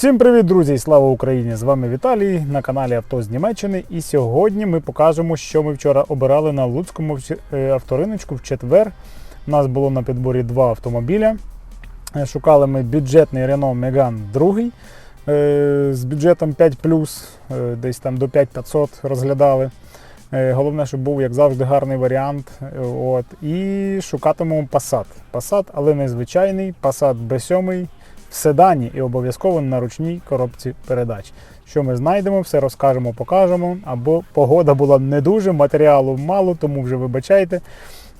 Всім привіт, друзі! Слава Україні! З вами Віталій на каналі Авто з Німеччини. І сьогодні ми покажемо, що ми вчора обирали на Луцькому е, авториночку в четвер. У нас було на підборі два автомобіля. Е, Шукали ми бюджетний Renault Megane 2 е, з бюджетом 5 е, десь там до 5500 розглядали. Головне, щоб був, як завжди, гарний варіант. От. І шукатимемо Passat. Passat, але не звичайний, Passat B7 в седані і обов'язково на ручній коробці передач. Що ми знайдемо, все розкажемо, покажемо. Або погода була не дуже, матеріалу мало, тому вже вибачайте.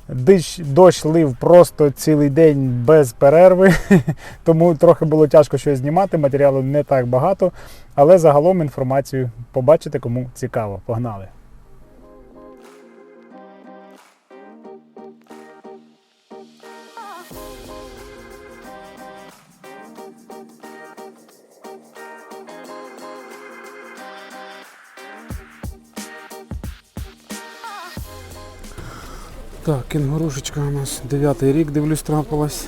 Дощ, дощ лив просто цілий день без перерви, тому трохи було тяжко щось знімати, матеріалу не так багато, але загалом інформацію побачите, кому цікаво. Погнали! Так, кенгурушечка у нас 9 рік, дивлюсь, трапилась.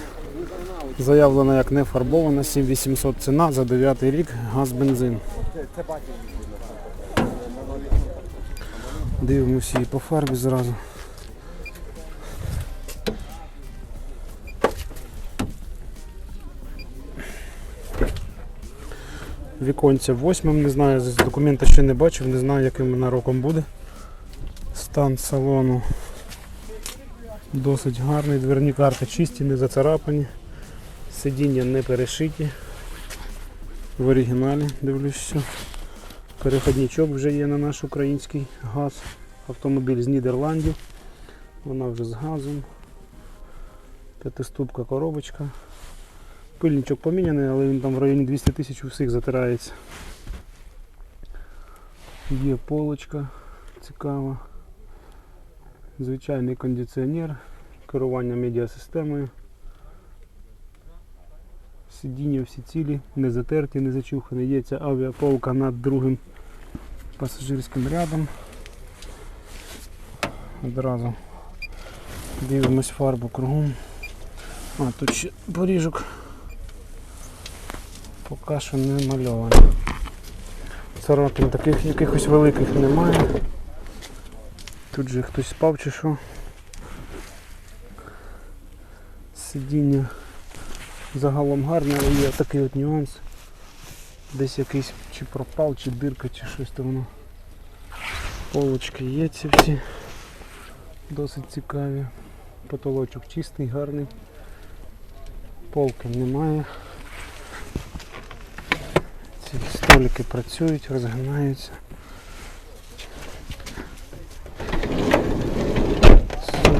Заявлена як не фарбована, 7800 ціна за 9 рік, газ бензин. Дивимося її по фарбі зразу. Віконця восьмим, не знаю, з документа ще не бачив, не знаю яким вона роком буде. Стан салону Досить гарний, дверні карти чисті, не зацарапані, сидіння не перешиті. В оригіналі дивлюсь все. Переходничок вже є на наш український газ. Автомобіль з Нідерландів. Вона вже з газом. П'ятиступка коробочка. Пильничок поміняний, але він там в районі 200 тисяч у всіх затирається. Є полочка цікава. Звичайний кондиціонер, керування медіасистемою. Сидіння всі цілі, не затерті, не зачухані. Є ця авіаполка над другим пасажирським рядом. Одразу дивимось фарбу кругом. А, тут ще поріжок поки що не мальований. Царапин таких якихось великих немає. Тут же хтось спав чи що. Сидіння загалом гарне, але є такий от нюанс. Десь якийсь чи пропал, чи дирка, чи щось там воно. Полочки є ці всі. Досить цікаві. Потолочок чистий, гарний. Полки немає. Ці столики працюють, розгинаються.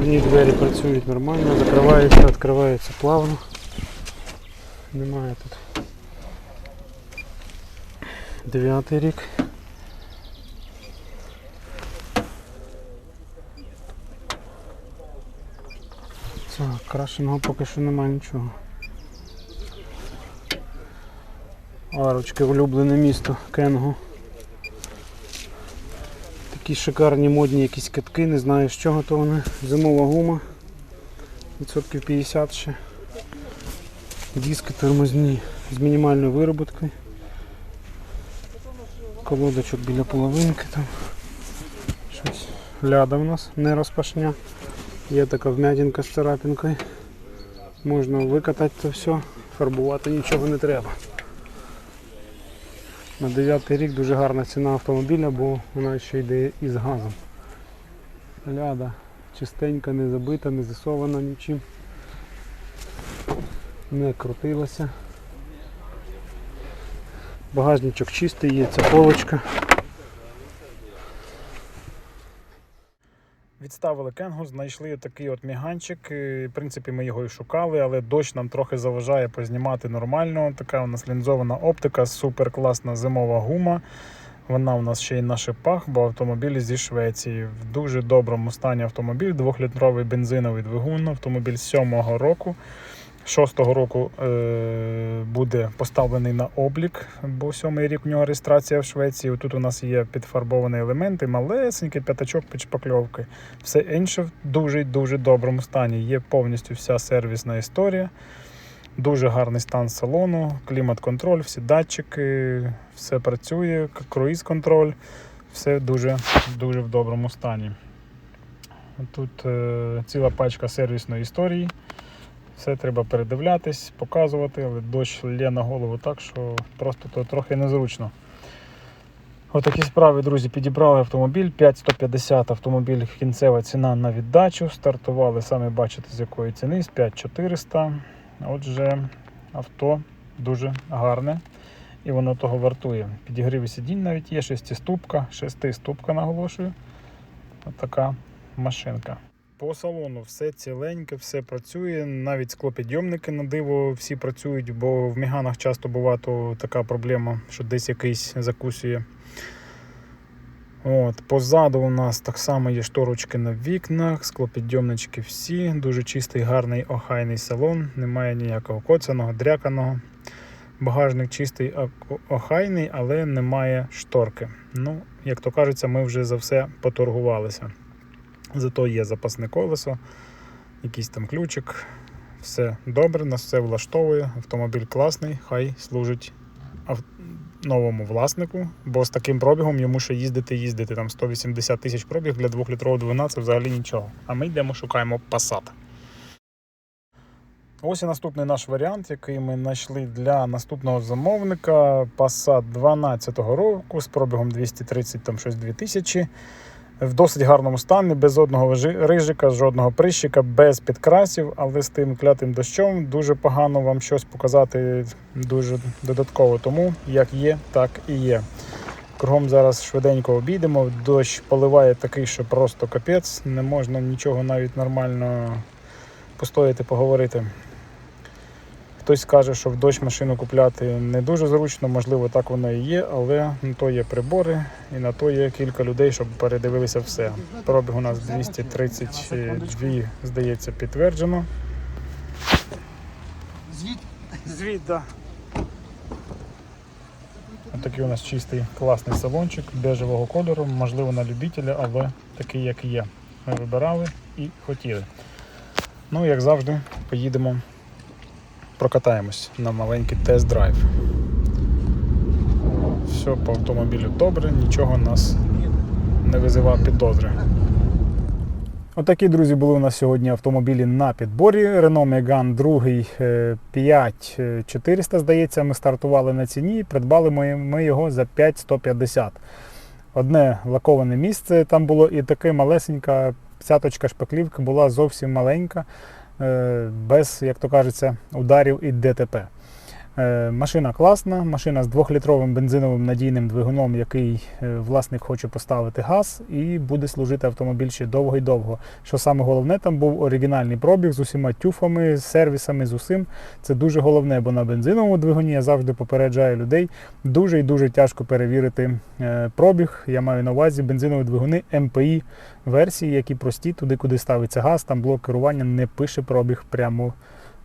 Одні двері працюють нормально, закриваються, відкриваються плавно. Немає тут. Дев'ятий рік. Так, крашеного поки що немає нічого. Арочки улюблене місто Кенгу. Такі шикарні модні якісь катки, не знаю з чого то вони. Зимова гума. Відсотків 50 ще. Диски тормозні з мінімальною вироботкою. Колодочок біля половинки там. Щось ляда в нас не розпашня. Є така вмятинка з царапинкою. Можна викатати це все, фарбувати нічого не треба. На 9 рік дуже гарна ціна автомобіля, бо вона ще йде із газом. Ляда чистенька, не забита, не засована нічим. Не крутилася. Багажничок чистий, є ця полочка. Відставили кенгу, знайшли такий от міганчик. В принципі, ми його і шукали, але дощ нам трохи заважає познімати нормально. Така у нас лінзована оптика, супер класна зимова гума. Вона у нас ще й на шипах, бо автомобіль зі Швеції. В дуже доброму стані автомобіль, двохлітровий бензиновий двигун, автомобіль сьомого року. Шостого року е, буде поставлений на облік, бо сьомий рік у нього реєстрація в Швеції. Тут у нас є підфарбовані елементи, малесенький п'ятачок під шпакльовки. Все інше в дуже дуже доброму стані. Є повністю вся сервісна історія. Дуже гарний стан салону, клімат-контроль, всі датчики, все працює, круїз-контроль, все дуже, дуже в доброму стані. Тут е, ціла пачка сервісної історії. Все треба передивлятись, показувати, але дощ лє на голову так, що просто то трохи незручно. Отакі справи, друзі, підібрали автомобіль. 5150 автомобіль, кінцева ціна на віддачу. Стартували, самі бачите, з якої ціни, з 5400. Отже, авто дуже гарне і воно того вартує. Підігрів сидінь навіть є, шестиступка, шестиступка наголошую. Отака машинка. По салону все ціленьке, все працює. Навіть склопідйомники на диво всі працюють, бо в міганах часто буває така проблема, що десь якийсь закусує. От, позаду у нас так само є шторочки на вікнах, склопідйомнички всі. Дуже чистий, гарний охайний салон, немає ніякого коцаного, дряканого. Багажник чистий, охайний, але немає шторки. Ну, як то кажеться, ми вже за все поторгувалися. Зато є запасне колесо, якийсь там ключик. Все добре, нас все влаштовує. Автомобіль класний, хай служить новому власнику, бо з таким пробігом йому ще їздити, їздити. Там 180 тисяч пробіг для 2-літрового двигуна це взагалі нічого. А ми йдемо, шукаємо Passat. Ось і наступний наш варіант, який ми знайшли для наступного замовника. Passat 12-го року з пробігом 230 там щось 2000 в досить гарному стані, без одного рижика, жодного прищика, без підкрасів, але з тим клятим дощом дуже погано вам щось показати дуже додатково. Тому як є, так і є. Кругом зараз швиденько обійдемо. Дощ поливає такий, що просто капець. Не можна нічого навіть нормально постояти, поговорити. Хтось скаже, що в дощ машину купляти не дуже зручно, можливо, так воно і є, але на то є прибори і на то є кілька людей, щоб передивилися все. Пробіг у нас 232, здається, підтверджено. Звіт? Звіт, так. Такий у нас чистий класний салончик бежевого кольору, можливо, на любителя, але такий, як є. Ми вибирали і хотіли. Ну, як завжди, поїдемо, прокатаємось на маленький тест-драйв. Все по автомобілю добре, нічого нас не визивав підозри. Отакі, друзі, були у нас сьогодні автомобілі на підборі. Renault Megane 2 5400, здається, ми стартували на ціні. Придбали ми, його за 5150. Одне лаковане місце там було і таке малесенька цяточка шпаклівки була зовсім маленька, е, без, як то кажеться, ударів і ДТП. Е, Машина класна, машина з 2-літровим бензиновим надійним двигуном, який е, власник хоче поставити газ, і буде служити автомобіль ще довго і довго. Що саме головне, там був оригінальний пробіг з усіма тюфами, сервісами, з усім. Це дуже головне, бо на бензиновому двигуні я завжди попереджаю людей. Дуже і дуже тяжко перевірити е, пробіг. Я маю на увазі бензинові двигуни МПІ версії, які прості, туди, куди ставиться газ, там блок керування не пише пробіг прямо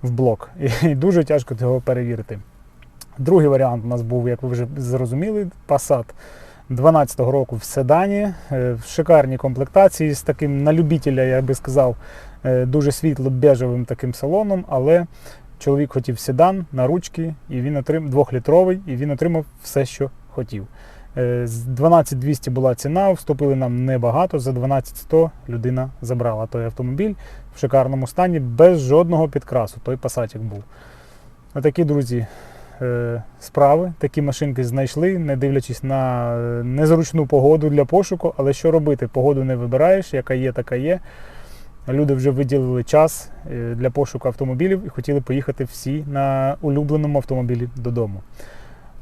в блок. І дуже тяжко цього перевірити. Другий варіант у нас був, як ви вже зрозуміли, Passat 12-го року в седані, е, в шикарній комплектації з таким на любителя, я би сказав, е, дуже світло-бежевим таким салоном, але чоловік хотів седан на ручки, і він отримав 2-літровий, і він отримав все, що хотів. Е, З 12200 була ціна, вступили нам небагато. За 12100 людина забрала той автомобіль в шикарному стані, без жодного підкрасу. Той пасатик був. Отакі, друзі, е, справи. Такі машинки знайшли, не дивлячись на е, незручну погоду для пошуку. Але що робити? Погоду не вибираєш, яка є, така є. Люди вже виділили час е, для пошуку автомобілів і хотіли поїхати всі на улюбленому автомобілі додому.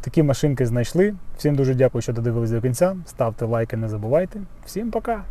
Такі машинки знайшли. Всім дуже дякую, що додивились до кінця. Ставте лайки, не забувайте. Всім пока!